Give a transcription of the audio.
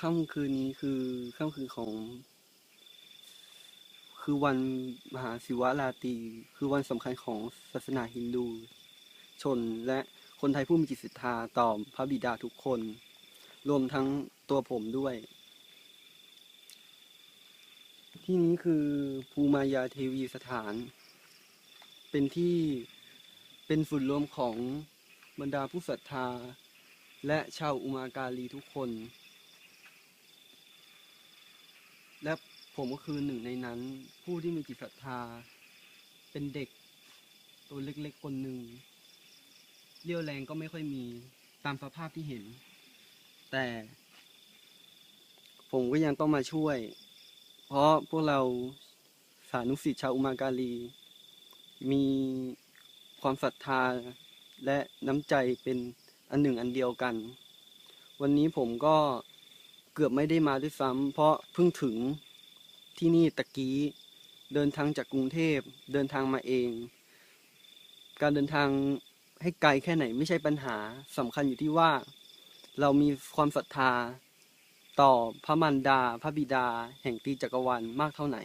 ค่ำคืนนี้คือค่ำคืนของ คือวันมหาศิวราตรีคือวันสำคัญของศาสนาฮินดู ชนและคนไทยผู้มีจิตศรัทธาต่อพระบิดาทุกคน รวมทั้งตัวผมด้วย ที่นี้คือภูมายาเทวีสถาน เป็นที่เป็นศูนรวมของบรรดาผู้ศรัทธา และชาวอุมาการีทุกคน และผมก็คือหนึ่งในนั้น ผู้ที่มีจิตศรัทธา เป็นเด็ก ตัวเล็กๆคนหนึ่งเรี่ยวแรงก็ไม่ค่อยมีตามสภาพที่เห็น แต่ ผมก็ยังต้องมาช่วย เพราะพวกเราสานุสิทธิ์ชาวอุมาการีมีความศรัทธาและน้ำใจเป็นอันหนึ่งอันเดียวกัน วันนี้ผมก็ เกือบไม่ได้มาด้วยซ้ำเพราะเพิ่งถึงที่นี่ตะกี้ เดินทางจากกรุงเทพเดินทางมาเอง การเดินทางให้ไกลแค่ไหนไม่ใช่ปัญหาสำคัญอยู่ที่ว่า เรามีความศรัทธา ต่อพระมันดา พระบิดา แห่งตรีจักรวาลมากเท่าไหน